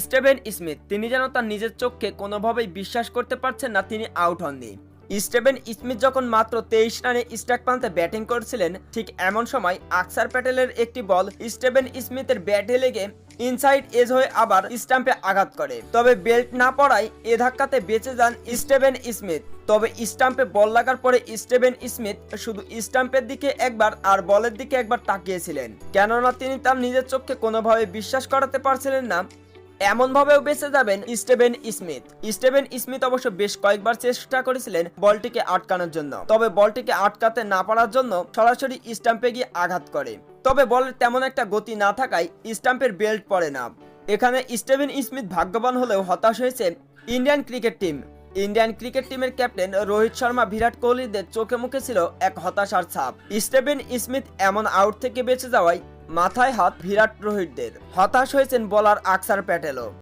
Steven Smith, তিনি যেন তার নিজের চোখকে কোনোভাবেই বিশ্বাস করতে পারছেন না, তিনি আউট হননি। স্টেভেন স্মিথ যখন মাত্র তেইশ রানে স্ট্রাইক প্রান্তে ব্যাটিং করছিলেন, ঠিক এমন সময় আকসার প্যাটেলের একটি বল স্টেভেন স্মিথের ব্যাটে লেগে ইনসাইড এজ হয়ে আবার স্টাম্পে আঘাত করে। তবে বেল্ট না পড়ায় এ ধাক্কাতে বেঁচে যান স্টেভেন স্মিথ। তবে স্টাম্পে বল লাগার পরে স্টেভেন স্মিথ শুধু স্টাম্পের দিকে একবার আর বলের দিকে একবার তাকিয়েছিলেন। কেননা তিনি তার নিজের চোখকে কোনোভাবে বিশ্বাস করাতে পারছিলেন না এমনভাবেও বেঁচে যাবেন স্টেভেন স্মিথ। স্টেভেন স্মিথ অবশ্য বেশ কয়েকবার চেষ্টা করেছিলেন বলটিকে আটকানোর জন্য। তবে বলটিকে আটকাতে না পারার জন্য সরাসরি স্টাম্পে গিয়ে আঘাত করে। তবে বলের তেমন একটা গতি না থাকায় স্টাম্পের বেল্ট পড়ে না। এখানে স্টেভেন স্মিথ ভাগ্যবান হলেও হতাশ হয়েছে Indian cricket team. Indian cricket টিমের ক্যাপ্টেন রোহিত শর্মা, বিরাট কোহলিদের চোখে মুখে ছিল এক হতাশার ছাপ। স্টেভেন স্মিথ এমন আউট থেকে বেঁচে যাওয়ায় মাথায় হাত বিরাট রোহিতদের। হতাশ হয়েছেন বলার আকসার প্যাটেলও।